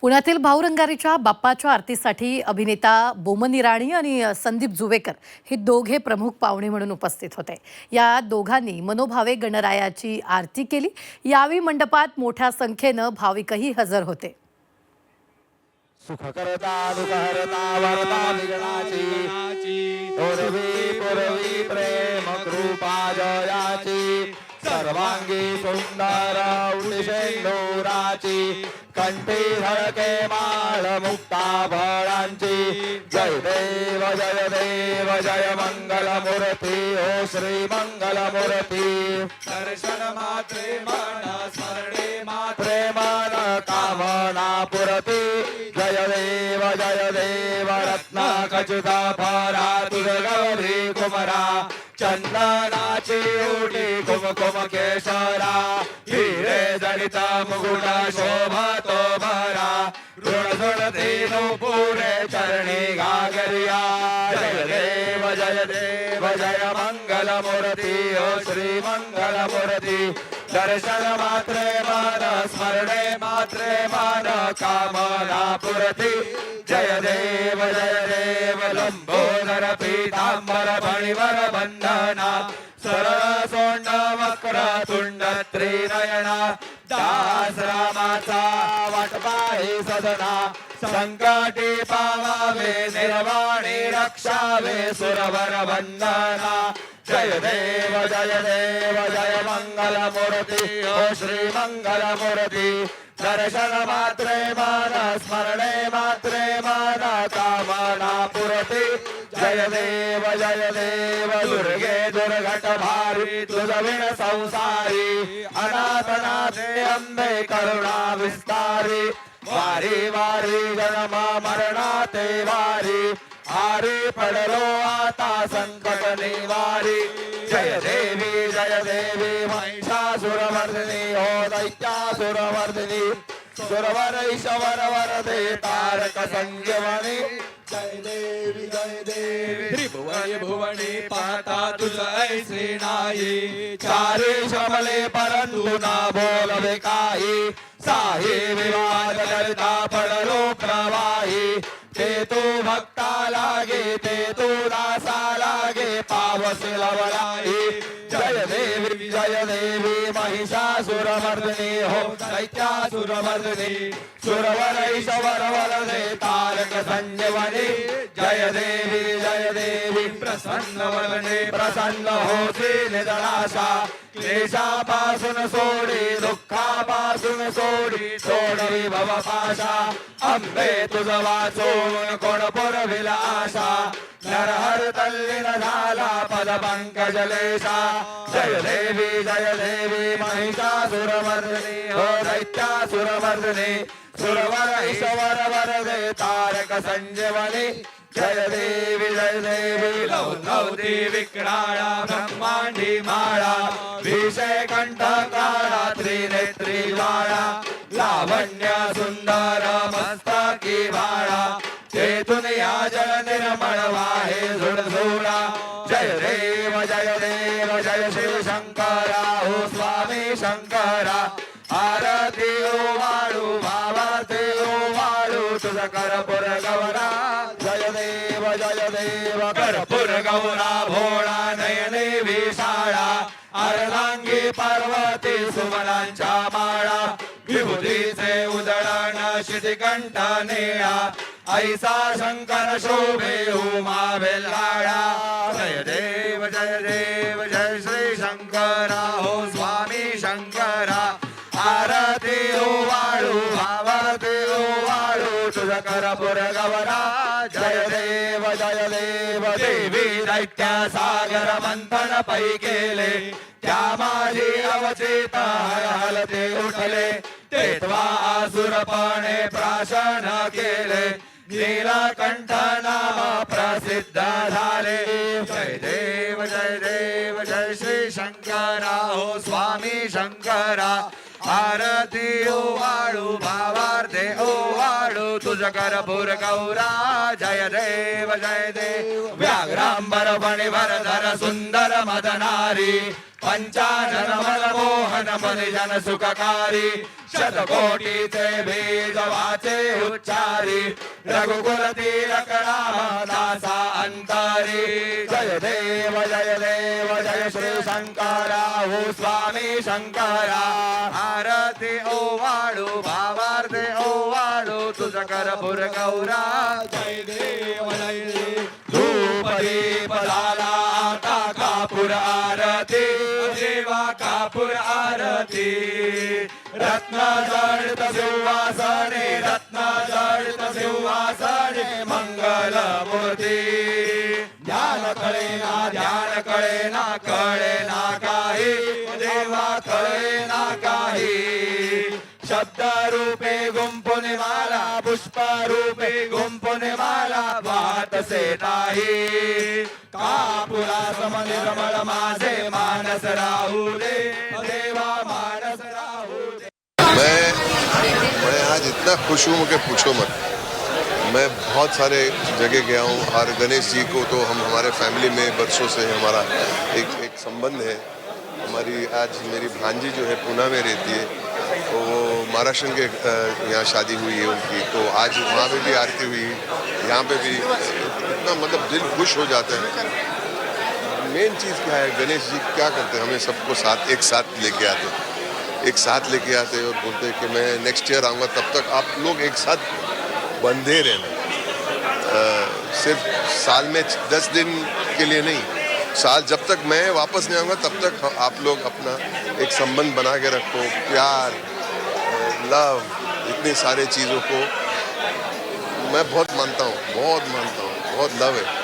पुण्यातील भाऊरंगारीच्या बाप्पाच्या आरतीसाठी अभिनेता बोमन इराणी आणि संदीप जुवेकर हे दोघे प्रमुख पाहुणे म्हणून उपस्थित होते. या दोघांनी मनोभावे गणरायाची आरती केली. यावेळी मंडपात मोठ्या संख्येनं भाविकही हजर होते. सुख सर्वांगी सुंदर उटिशेंदुराची कंठी हळके माळ मुक्ता फळांची जय देव जय देव जय मंगल मूर्ती ओ श्री मंगल मूर्ती दर्शन मात्रे मन स्मरणे मात्रे। प्रेमान कामना पुरती। जय देव जय देव रत्न खचिता फारा तुझ गौरी कुमरा। चंदनाची उटी कुमकुम केशरा हिरे जडित मुकुट शोभतो भरा ऋण ऋण पुरे चरणी गागरिया। जय देव जय देव जय मंगल मूर्ती ओ श्री मंगल मूर्ती दर्शन मात्रे मान स्मरणे मात्रे मान कामना पुरती। जय देव जय लंबोदर पीतांबर फणिवर बंधना सरळ सोंड वक्र तुंड त्रिनयना दास रामाचा वाटपाही सदना संकटी पावावे निर्वाणी रक्षावे सुरवर बंधना जय देव जय देव जय मंगल मूर्ती ओ श्री मंगल मूर्ती दर्शन मात्रे मान स्मरणे मात्रे मान कामना पुरती। जय देव जय देव दुर्गे दुर्घट भारी तुझ संसारी अनाथनाथे अंबे करुणा विस्तारी। वारी वारी मरणा दे वारी भारी पडलो आता संकट निवारी जय देवी जय देवी महिषासुरवर्धिनी हो दैत्यासुरवर्धिनी. सुरवर ईश्वर वरदे तारक संजीवनी. जय देवी जय देवी त्रिभुवनी भुवनी पाता तुझ श्रीनाई. चारे चारी शमले परंतु ना बोलवे काही साही विवाद करता पडलो प्रवाही. तो भक्ता लागे ते तो दासा लागे पावस लवलाई जय देवी जय देवी महिषासुरमर्दिनी हो दैत्यासुरमर्दिनी सुरवर ईश्वर वरदे तारक संजीवनी जय देवी जय देवी प्रसन्न वदने प्रसन्न होती निदळाशा क्लेशापासून सोडी दुःखापासून सोडी सोडवी भवपाशा. अंबे तुझ वाचून कोण पुरविल आशा? नरहर तल्लीन झाला पद पंकजलेशा. जय देवी जय देवी महिषासुरमर्दिनी हो दैत्यासुरमर्दिनी सुरवर ईश्वर वरदे तारक संजीवनी जय देवी जय देवी. लवती विक्राळा ब्रह्मांडी माळा. विषय कंठ काळा त्रिनेत्री वाळा लावण्य सुंदर मस्तकी भाळा. तेथून या जल निर्मळ वाहे झुडझुडा. जय देव जय देव जय श्री शंकरा. हो स्वामी शंकरा. आरती ओ वाळू भावाते ओ वाळू तुझ करपुर गवरा जय देव जय देव करपुर गौरा भोळा नयने विशाळा अर्धांगी पार्वती सुमनांच्या माळा विभूतीचे उदळण शितिकंठ निळा ऐसा शंकर शोभे उमा बेल्हाळा जय देव जय देव जय श्री शंकरा. करपुर गवरा जय देव जय देव देवी दैत्या सागर मंथन पै केले त्या माझी अवचेत हलते उठले। तेव्हा असुरपणे प्राशन केले। नीलकंठ नाम प्रसिद्ध झाले। जय देव जय देव जय श्री शंकरा हो स्वामी शंकरा भारती ओ वाळू भावार्थे ओ वाळू तुझ करपूर गौरा जय देव जय देव. व्याघ्रांबर फणिभर सुंदर मदनारी पंचानन मन मोहन मनिजन सुखकारी शतकोटीचे बीज वाचे उच्चारी रघुकुल तिलक नासा अंतरी. जय देव जय देव जय श्री शंकर स्वामी शंकरा आरती ओवाळू भावार्थे ओवाळू तुझ करपुर गौरा. जय देव जय देव. धूप दीप झाला कापूर आरती देवा कापूर आरती. रत्न जडित सिंहासने रत्न जडित सिंहासने मंगल मूर्ती ध्यान कळे ना ध्यान कळे ना कळे ना काही. देवा कळे ना काही वाहतसे नाही। कापुरा समने रमण मानस राहू दे देवा मानस राहू दे मैं मैं आज इतना खुश हूँ कि पूछो मत। मैं बहुत सारे जगह गया हूँ और गणेश जी को तो हम हमारे फैमिली में, बरसों से हमारा एक एक संबंध है। हमारी, आज मेरी भांजी जो है, पूना में रहती है। महाराष्ट्र के यहाँ शादी हुई है उनकी। तो आज वहाँ पे भी आरती हुई, यहाँ पे भी, इतना मतलब दिल खुश हो जाता है। मेन चीज़ क्या है, गणेश जी क्या करते हैं? हमें सबको साथ, एक साथ लेके आते हैं। एक साथ लेके आते हैं और बोलते हैं कि मैं नेक्स्ट ईयर आऊँगा, तब तक आप लोग एक साथ बंधे रहना। सिर्फ़ साल में दस दिन के लिए नहीं, साल जब तक मैं वापस नहीं आऊँगा, तब तक आप लोग अपना एक संबंध बना के रखो, प्यार लव इतनी सारे चीज़ों को मैं बहुत मानता हूँ बहुत मानता हूँ बहुत लव है।